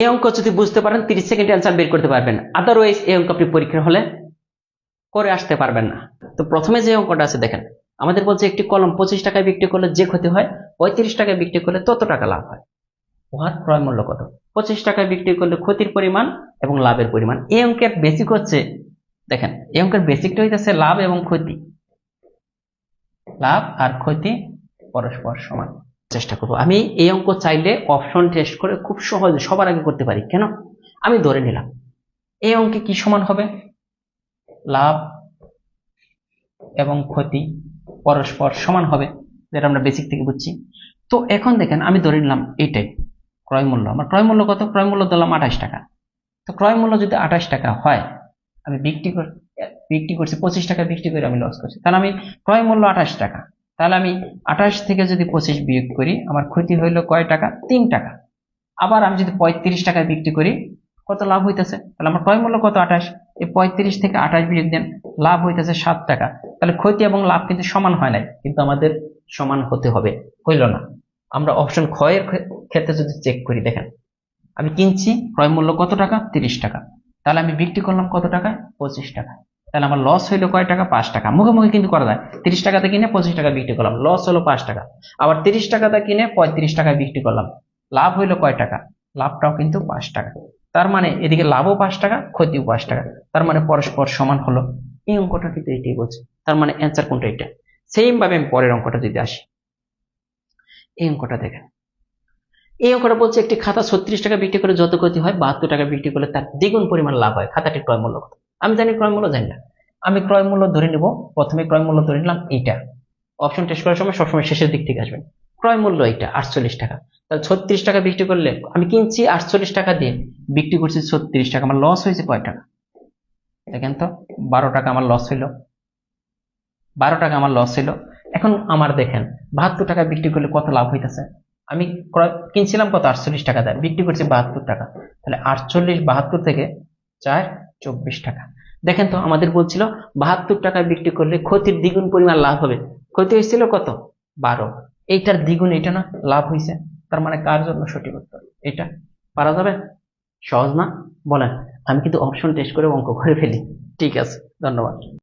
এই অঙ্ক যদি বুঝতে পারেন, তিরিশ সেকেন্ড অ্যান্সার বের করতে পারবেন। আদারওয়াইজ এই অঙ্ক আপনি পরীক্ষার হলে করে আসতে পারবেন না। তো প্রথমে যে অঙ্কটা আছে, দেখেন, আমাদের বলছে একটি কলম পঁচিশ টাকায় বিক্রি করলে যে ক্ষতি হয়, পঁয়ত্রিশ টাকায় বিক্রি করলে তত টাকা লাভ হয়। উহার ক্রয় মূল্য কত? পঁচিশ টাকায় বিক্রি করলে ক্ষতির পরিমাণ এবং লাভের পরিমাণ। এই অঙ্কের বেসিক হচ্ছে, দেখেন, এই অঙ্কের বেসিকটা হইতেছে লাভ এবং ক্ষতি। লাভ আর ক্ষতি পরস্পর সমান। চেষ্টা করব। আমি এই অঙ্ক চাইলে অপশন টেস্ট করে খুব সহজে সবার আগে করতে পারি। কেন? আমি ধরে নিলাম। এই অঙ্কে কি সমান হবে? লাভ এবং ক্ষতি পরস্পর সমান হবে, যেটা আমরা বেসিক থেকে বুঝছি। তো এখন দেখেন, আমি ধরে নিলাম এইটাই, ক্রয় মূল্য। আমার ক্রয় মূল্য কত? ক্রয় মূল্য দিলাম আঠাশ টাকা। তো ক্রয় মূল্য যদি আঠাশ টাকা হয়, আমি বিক্রি কর বিক্রি করছি, পঁচিশ টাকা বিক্রি করে আমি লস করছি। তাহলে আমি ক্রয় মূল্য আঠাশ টাকা। তাহলে আমি আঠাশ থেকে যদি পঁচিশ বিয়োগ করি, আমার ক্ষতি হইল কয় টাকা? তিন টাকা। আবার আমি যদি পঁয়ত্রিশ টাকায় বিক্রি করি, কত লাভ হইতেছে? তাহলে আমার ক্রয় মূল্য কত আঠাশ? এই পঁয়ত্রিশ থেকে আঠাশ বিয়োগ দেন, লাভ হইতেছে সাত টাকা। তাহলে ক্ষতি এবং লাভ কিন্তু সমান হয় নাই, কিন্তু আমাদের সমান হতে হবে, হইল না। আমরা অপশন ক্ষয়ের ক্ষে- ক্ষেত্রে যদি চেক করি, দেখেন, আমি কিনছি, ক্রয় মূল্য কত টাকা? তিরিশ টাকা। তাহলে আমি বিক্রি করলাম কত টাকা? পঁচিশ টাকা। তাহলে আমার লস হইল কয় টাকা? পাঁচ টাকা। মুখে মুখে কিন্তু করা যায়। তিরিশ টাকাতে কিনে পঁচিশ টাকা বিক্রি করলাম। লস হলো পাঁচ টাকা। আবার তিরিশ টাকাতে কিনে পঁয়ত্রিশ টাকা বিক্রি করলাম। লাভ হইল কয় টাকা? লাভটাও কিন্তু পাঁচ টাকা। তার মানে এদিকে লাভও পাঁচ টাকা, ক্ষতিও পাঁচ টাকা। তার মানে পরস্পর সমান হলো। এই অঙ্কটা কিন্তু এটাই বলছে। তার মানে অ্যান্সার কোনটা এটা? সেম ভাবে আমি পরের অঙ্কটা যদি আসি। এই অঙ্কটা দেখেন। এই অঙ্কটা বলছে একটি খাতা ছত্রিশ টাকা বিক্রি করে যত ক্ষতি হয় বাহাত্তর টাকা বিক্রি করলে তার দ্বিগুণ পরিমাণ লাভ হয়। খাতাটির ক্রয় মূল্য কত? আমি জানি ক্রয় মূল্য জানি না। আমি ক্রয় মূল্য ধরে নিব, প্রথমে ক্রয় মূল্য ধরে নিলাম এইটা। অপশন টেস্ট করার সময় সবসময় শেষের দিক থেকে আসবেন। ক্রয় মূল্য এইটা, আটচল্লিশ টাকা। তাহলে ছত্রিশ টাকা বিক্রি করলে আমি কিনছি আটচল্লিশ টাকা দিয়ে, বিক্রি করছি ছত্রিশ টাকা, আমার লস হয়েছে কয় টাকা? দেখেন তো, বারো টাকা আমার লস হইল। বারো টাকা আমার লস হইল। এখন আমার দেখেন, বাহাত্তর টাকা বিক্রি করলে কত লাভ হইতেছে? আমি ক্রয়, কিনছিলাম কত? আটচল্লিশ টাকা দেয়, বিক্রি করছি বাহাত্তর টাকা। তাহলে আটচল্লিশ, বাহাত্তর থেকে চার, চব্বিশ টাকা। দেখেন তো আমাদের বলছিল, বাহাত্তর টাকায় বিক্রি করলে ক্ষতির দ্বিগুণ পরিমাণ লাভ হবে। ক্ষতি হয়েছিল কত? বারো। এইটার দ্বিগুণ এটা না, লাভ হয়েছে। তার মানে কার জন্য সঠিক উত্তর? এটা পারা যাবে? সহজ না? বলেন। আমি কিন্তু অপশন টেস্ট করে অঙ্ক করে ফেলি। ঠিক আছে। ধন্যবাদ।